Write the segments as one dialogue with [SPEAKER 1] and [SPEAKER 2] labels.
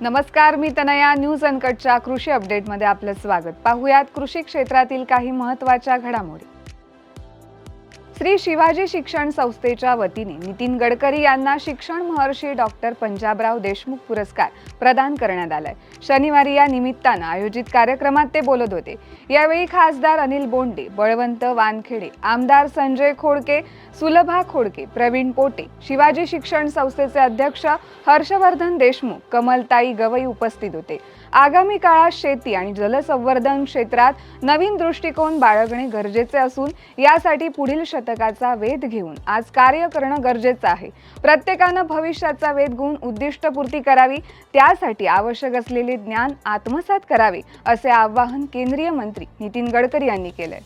[SPEAKER 1] नमस्कार मी तनया. न्यूज अनकटच्या कृषी अपडेटमध्ये आपलं स्वागत. पाहुयात कृषी क्षेत्रातील काही महत्त्वाच्या घडामोडी. श्री शिवाजी शिक्षण संस्थेच्या वतीने नितीन गडकरी यांना शिक्षण महर्षी डॉक्टर पंजाबराव देशमुख पुरस्कार प्रदान करण्यात आलाय. शनिवारी या निमित्तानं आयोजित कार्यक्रमात ते बोलत होते. यावेळी खासदार अनिल बोंडे बळवंत वानखेडे आमदार संजय खोडके सुलभा खोडके प्रवीण पोटे शिवाजी शिक्षण संस्थेचे अध्यक्ष हर्षवर्धन देशमुख कमलताई गवई उपस्थित होते. आगामी काळात शेती आणि जलसंवर्धन क्षेत्रात नवीन दृष्टिकोन बाळगणे गरजेचे असून यासाठी पुढील शतकाचा वेध घेऊन आज कार्य करणं गरजेचं आहे. प्रत्येकानं भविष्याचा वेध घेऊन उद्दिष्टपूर्ती करावी त्यासाठी आवश्यक असलेले ज्ञान आत्मसात करावे असे आवाहन केंद्रीय मंत्री नितीन गडकरी यांनी केलंय.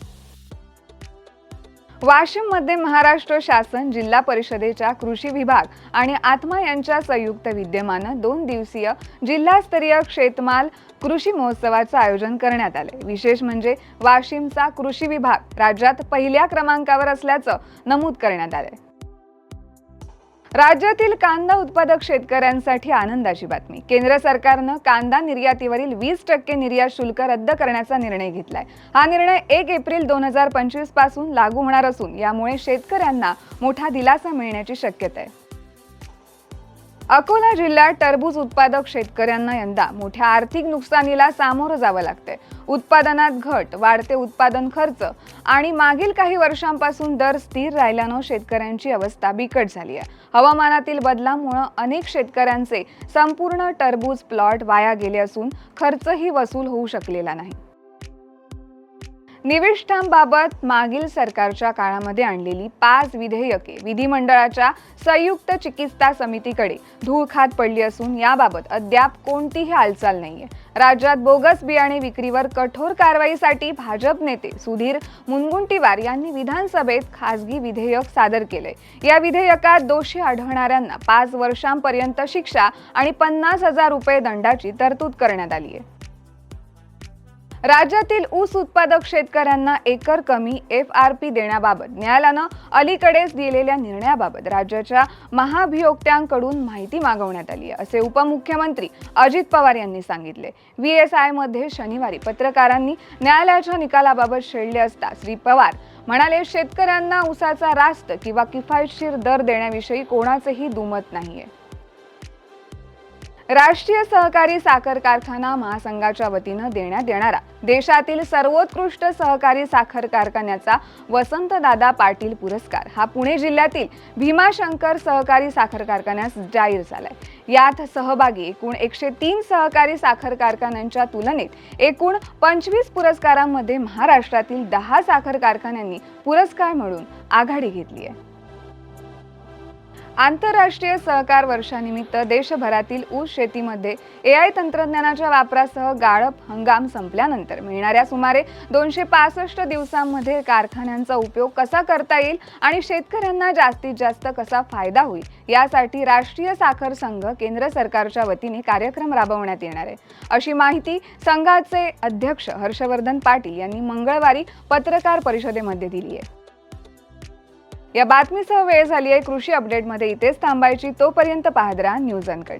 [SPEAKER 1] वाशिममध्ये महाराष्ट्र शासन जिल्हा परिषदेच्या कृषी विभाग आणि आत्मा यांच्या संयुक्त विद्यमानं दोन दिवसीय जिल्हास्तरीय शेतमाल कृषी महोत्सवाचं आयोजन करण्यात आले. विशेष म्हणजे वाशिमचा कृषी विभाग राज्यात पहिल्या क्रमांकावर असल्याचं नमूद करण्यात आलंय. राज्यातील कांदा उत्पादक शेतकऱ्यांसाठी आनंदाची बातमी. केंद्र सरकारनं कांदा निर्यातीवरील वीस टक्के निर्यात शुल्क रद्द करण्याचा निर्णय घेतलाय. हा निर्णय एक एप्रिल दोन हजार पंचवीसपासून लागू होणार असून यामुळे शेतकऱ्यांना मोठा दिलासा मिळण्याची शक्यता आहे. अकोला जिल्ह्यात टरबूज उत्पादक शेतकऱ्यांना यंदा मोठ्या आर्थिक नुकसानीला सामोरं जावं लागतंय. उत्पादनात घट वाढते उत्पादन खर्च आणि मागील काही वर्षांपासून दर स्थिर राहिल्यानं शेतकऱ्यांची अवस्था बिकट झाली आहे. हवामानातील बदलामुळं अनेक शेतकऱ्यांचे संपूर्ण टरबूज प्लॉट वाया गेले असून खर्चही वसूल होऊ शकलेला नाही. निविष्ठांबाबत मागील सरकारच्या काळामध्ये आणलेली पाच विधेयके विधिमंडळाच्या संयुक्त चिकित्सा समितीकडे धूळ खात पडली असून याबाबत अद्याप कोणतीही हालचाल नाहीये. राज्यात बोगस बियाणे विक्रीवर कठोर कारवाईसाठी भाजप नेते सुधीर मुनगुंटीवार यांनी विधानसभेत खासगी विधेयक सादर केले या विधेयकात दोषी आढळणाऱ्यांना पाच वर्षांपर्यंत शिक्षा आणि पन्नास हजार रुपये दंडाची तरतूद करण्यात आली आहे राज्यातील ऊस उत्पादक शेतकऱ्यांना एकर कमी एफ आर पी देण्याबाबत न्यायालयानं अलीकडेच दिलेल्या निर्णयाबाबत राज्याच्या महाभियोक्त्यांकडून माहिती मागवण्यात आली आहे असे उपमुख्यमंत्री अजित पवार यांनी सांगितले. व्ही एस आयमध्ये शनिवारी पत्रकारांनी न्यायालयाच्या निकालाबाबत शेळले असता श्री पवार म्हणाले शेतकऱ्यांना ऊसाचा रास्त किंवा किफायतशीर दर देण्याविषयी कोणाचेही दुमत नाहीये. राष्ट्रीय सहकारी साखर कारखाना महासंघाच्या वतीनं देण्यात येणारा देशातील सर्वोत्कृष्ट सहकारी साखर कारखान्याचा वसंतदादा पाटील पुरस्कार हा पुणे जिल्ह्यातील भीमाशंकर सहकारी साखर कारखान्यास जाहीर झालाय. यात सहभागी एकूण एकशे तीन सहकारी साखर कारखान्यांच्या तुलनेत एकूण पंचवीस पुरस्कारांमध्ये महाराष्ट्रातील दहा साखर कारखान्यांनी पुरस्कार मिळून आघाडी घेतली आहे. आंतरराष्ट्रीय सहकार वर्षानिमित्त देशभरातील ऊस शेतीमध्ये ए आय तंत्रज्ञानाच्या वापरासह गाळप हंगाम संपल्यानंतर मिळणाऱ्या सुमारे दोनशे पासष्ट दिवसांमध्ये कारखान्यांचा उपयोग कसा करता येईल आणि शेतकऱ्यांना जास्तीत जास्त कसा फायदा होईल यासाठी राष्ट्रीय साखर संघ केंद्र सरकारच्या वतीने कार्यक्रम राबवण्यात येणार आहे. अशी माहिती संघाचे अध्यक्ष हर्षवर्धन पाटील यांनी मंगळवारी पत्रकार परिषदेमध्ये दिली आहे. या बातमीसह वेळ झाली आहे. कृषी अपडेटमध्ये इथेच थांबायची. तोपर्यंत पाहत राहा न्यूज अनकट.